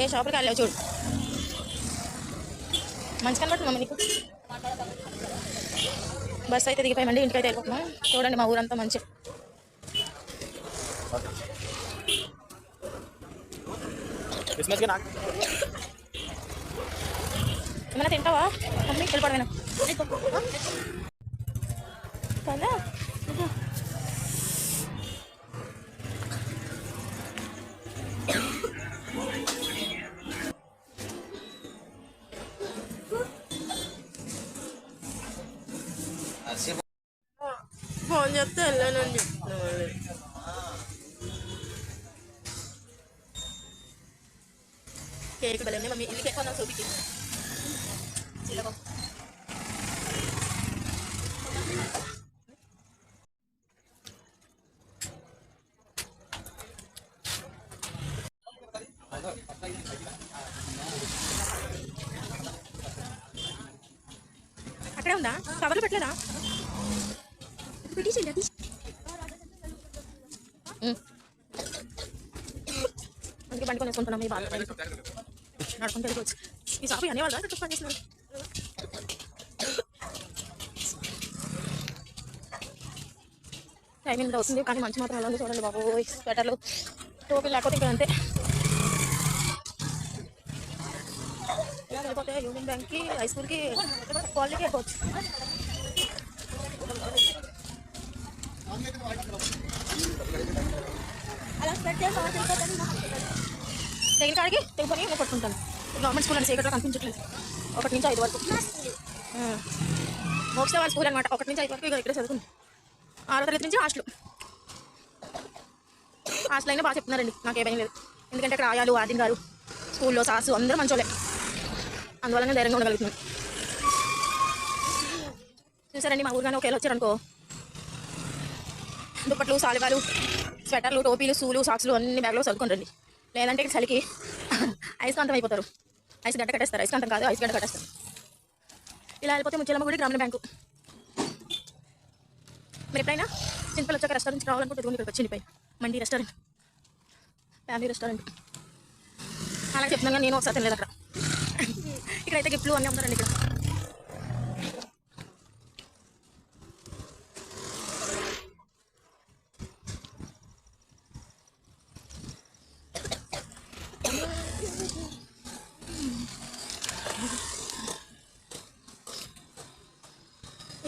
ఏ షాపులకి వెళ్ళావు చూడు. మంచి కనబడుతుంది మమ్మీ నీకు? బస్ అయితే దిగిపోయామండి ఇంటికైతే వెళ్ళిపోతున్నాం. చూడండి మా ఊరంతా మంచి. ఏమైనా తింటావా? మమ్మీ వెళ్ళిపోవడమేనా? కదా? ఫోన్ చెప్తే వెళ్ళానని చెప్తున్నా మళ్ళీ కేక్ బలండి మమ్మీ ఇది కేక్ కొన్నాం చూపికి చిల్లగా అక్కడే ఉందా కవర్లు పెట్టలేదా పెట్టేసి అందుకే బండి కొనేసుకుంటున్నాం మీ బాగా నడుకుంటే వెళ్ళిపోవచ్చు ఈ షాపు అనేవాళ్ళ ఇక్కడ పని చేస్తున్నారు టైం ఎంత అవుతుంది కానీ మంచి మాత్రం అలా చూడండి బాబు స్వెటర్లు టోపీ లేకపోతే ఇక్కడ అంతే ఇలా యూనియన్ బ్యాంక్కి హై స్కూల్కి కాలేజీకి వెళ్ళిపోవచ్చు అలా స్ప్రెడ్ చేసి కాడికి తెగిపోయి నేను పట్టుకుంటాను గవర్నమెంట్ స్కూల్ అని సీక్రెట్గా కనిపించట్లేదు. ఒకటి నుంచి ఐదు వరకు. మోక్ష వాళ్ళ స్కూల్ అనమాట ఒకటి నుంచి ఐదు వరకు ఇక ఇక్కడ చదువుకుంది. ఆరో తరగతి నుంచి హాస్టల్. హాస్టల్ అయినా బాగా చెప్తున్నారండి. నాకు ఏ భయం లేదు. ఎందుకంటే అక్కడ ఆయాలు ఆదిన్ గారు స్కూల్లో సాసు అందరూ మంచోళ్ళే. అందువల్లనే ధైర్యంగా ఉండగలుగుతున్నాను. చూసారండి మా ఊరుగానే ఒకవేళ వచ్చారనుకో దుప్పట్లు సాలివాలు స్వెటర్లు టోపీలు సూలు సాక్స్లు అన్ని బ్యాగ్లో చదువుకుంటండి లేదంటే ఇక్కడ చలికి ఐస్కాంతం అయిపోతారు. ఐస్ గడ్డ కట్టేస్తారు. ఐస్కాంతం కాదు ఐస్ గడ్డ కట్టేస్తారు. ఇలా వెళ్ళిపోతే ముచ్చలమ్మ గుడి గ్రామీణ బ్యాంకు. మీరు ఎప్పుడైనా సింపుల్ వచ్చాక రెస్టారెంట్ రావాలనుకుంటే ఇక్కడికి వచ్చింది పై మండి రెస్టారెంట్. Family restaurant. అలా చెప్తున్నాను నేను ఒకసారి తినలేదు అక్కడ. ఇక్కడైతే గిఫ్ట్లు అన్నీ అమ్ముతారండి ఇక్కడ.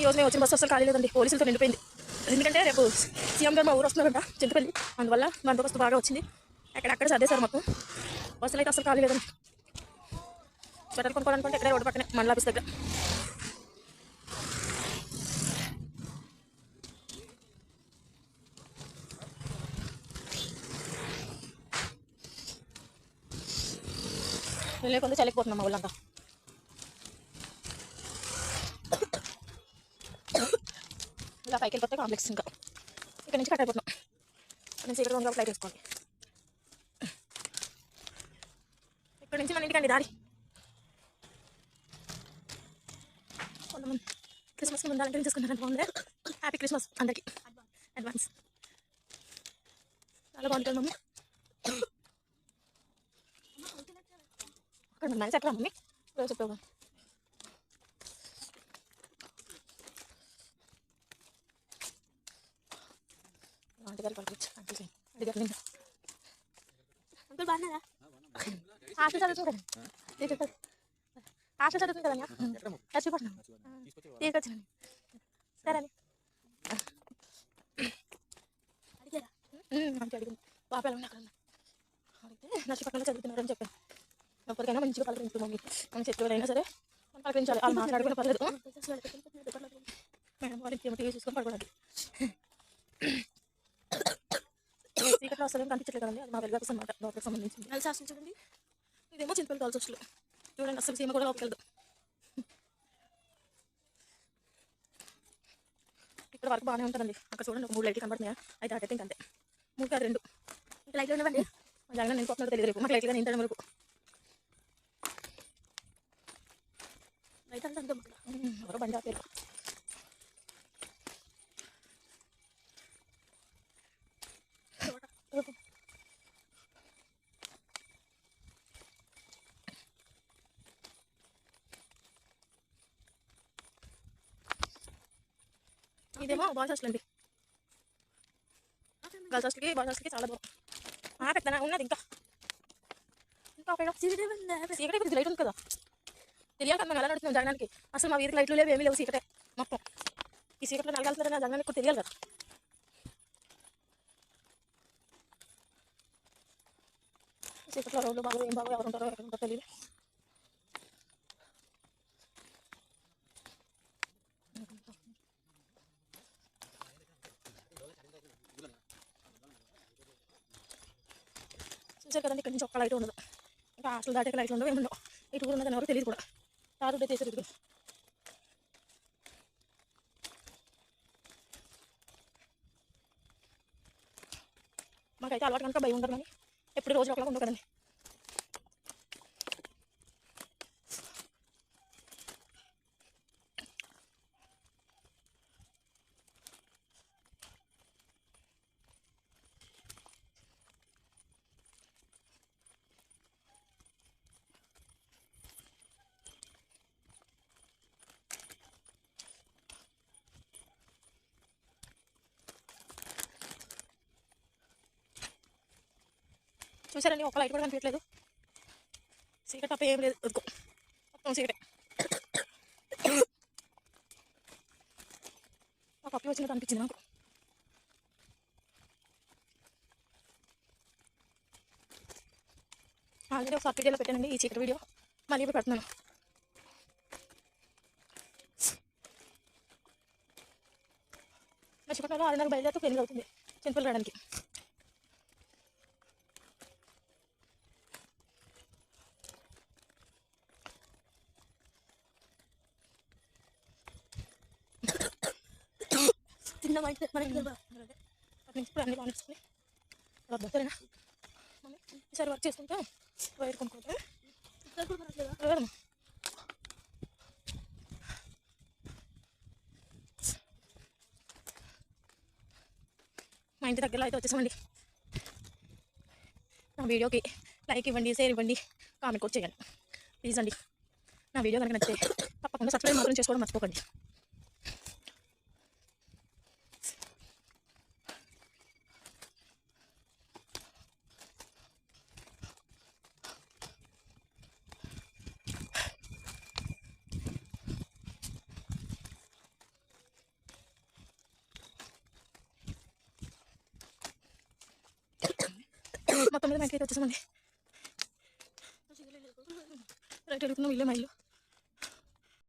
ఈ రోజు మేము వచ్చిన బస్సు అసలు ఖాళీ లేదండి. పోలీసులతో నిండిపోయింది. ఎందుకంటే రేపు సీఎం గారు మా ఊరు వస్తున్నారంట చింతపల్లి. అందువల్ల బందోబస్తు బాగా వచ్చింది. అక్కడక్కడ సర్దేశారు మొత్తం బస్సులు అయితే అసలు ఖాళీ లేదండి. స్వెటర్ కొనుక్కోవాలనుకుంటే ఎక్కడ రోడ్డు పక్కనే మండల ఆఫీస్ దగ్గర. వెళ్ళే కొంత చలికిపోతున్నాం మా ఊళ్ళంతా ఇలా పైకి వెళ్ళిపోతే కాంప్లెక్స్ ఇంకా ఇక్కడ నుంచి కట్ అయిపోతున్నాం. ఇక్కడ నుంచి ఇక్కడ ఫ్లైట్ వేసుకోండి ఇక్కడ నుంచి మన ఇంటికండి దారి. కొంతమంది క్రిస్మస్కి ముందు అలంకరణ చేసుకుంటారు. బాగుంది. హ్యాపీ క్రిస్మస్ అందరికి. అడ్వాన్స్ చాలా బాగుంటుంది మమ్మీ. అక్కడ మంచి ఎక్కడ మమ్మీ? రోజు చెప్పావు? అంకుల్ బాగున్నారా? హాస్టల్ చదువుతుంది కదా తీసుకొచ్చి హాస్టల్ చదువుతుంది కదా తీసుకొచ్చాను. సరే అడిగారా? అడిగింది. పాప ఎలా ఉంది అక్కడ? ఉంది. అడిగితే నర్సీపట్నంలో చదువుతున్నారని చెప్పాను. ఎప్పటికైనా మంచిగా పలకరించు మమ్మీ. మన చెట్లు సరే మనం పలకరించాలి. వాళ్ళు మాట్లాడుకునే పర్లేదు. మేడం వాళ్ళకి ఏమో టీవీ చూసుకొని పడుకోండి సీక్రెట్లో అసలు ఏం కనిపించట్లేదు కదండి. అది మా వెలుగాకు అనమాట డాక్టర్కి సంబంధించింది. అది శాస్త్రం చూడండి. ఇదేమో చింతపల్లి కాల్స్ వచ్చలు చూడండి అసలు సీమ కూడా లోపలికి వెళ్దాం ఇక్కడ వరకు బాగానే ఉంటుందండి. అక్కడ చూడండి ఒక మూడు లైట్లు కనబడుతున్నాయా? అయితే అటైతే ఇంకంతే. మూడు కాదు రెండు. ఇంకా లైట్లు ఉండవండి మా జగన్ నేను పోతున్నాడు తెలియదు రేపు. మాకు లైట్లుగా నేను వరకు. లైట్ అంతా ఎవరో బండి ఆపారు. ఇదేమో బాయ్స్ హాస్టల్ అండి. గర్ల్స్ హాస్టల్కి బాయ్స్ హాస్టల్కి చాలా దూరం. ఆ, పెద్దనా? ఉన్నది ఇంకా. ఇంకా ఒక సీకటే కొద్దిగా లైట్ ఉంది కదా. తెలియాలి కదా మేము ఎలా నడుస్తున్నాం జగనానికి అసలు మా వీరికి లైట్లు లేవు ఏమీ లేవు సీకటే మొత్తం. ఈ సీకట్లో నలగాల్సిన జగనానికి కూడా తెలియాలి కదా. సీకట్లో రోడ్లు బాగా ఏం బాగా ఎవరు ఉంటారో ఎక్కడ ఉంటారో తెలియదు. చూసారు కదండి ఇక్కడ నుంచి ఒక్క లైట్ ఉండదు. ఇంకా హాస్టల్ దాటాక లైట్లు ఉండవు ఏముండవు. ఇటు కూడా ఉన్నదని ఎవరు తెలియదు కూడా. తారు ఉంటే చేసారు ఇటు మాకైతే అలవాటు కనుక భయం ఉండదు కానీ ఎప్పుడు రోజు ఒకలా ఉండవు కదండి. చూసారండి ఒక లైట్ కూడా కనిపించలేదు సీకట్ తప్ప ఏం లేదు. వద్దుకో మొత్తం సీకటే ఒక వచ్చినట్టు అనిపించింది నాకు. ఆల్రెడీ ఒక వీడియోలో పెట్టానండి ఈ చీకటి వీడియో. మళ్ళీ ఇప్పుడు పెడుతున్నాను. మర్చిపోతాను అది నాకు బయలుదేరితే పెళ్ళి అవుతుంది. చింతపల్లి రావడానికి. మన నుంచి ఇప్పుడు అన్ని బాగుంటుంది వద్దరేనా మమ్మీ ఈసారి వర్క్ చేసుకుంటా. వైర్. మా ఇంటి దగ్గరలో అయితే వచ్చేసామండి. నా వీడియోకి లైక్ ఇవ్వండి షేర్ ఇవ్వండి కామెంట్ కూడా చేయండి. ప్లీజ్ అండి. నా వీడియో కనుక నచ్చితే తప్పకుండా సబ్స్క్రైబ్ మాత్రం చేసుకోవడం మర్చిపోకండి. మొత్తం మీద వెంకయ్య వచ్చేసామండి రైట్ వెళ్తున్నాం ఇల్లే మా ఇల్లు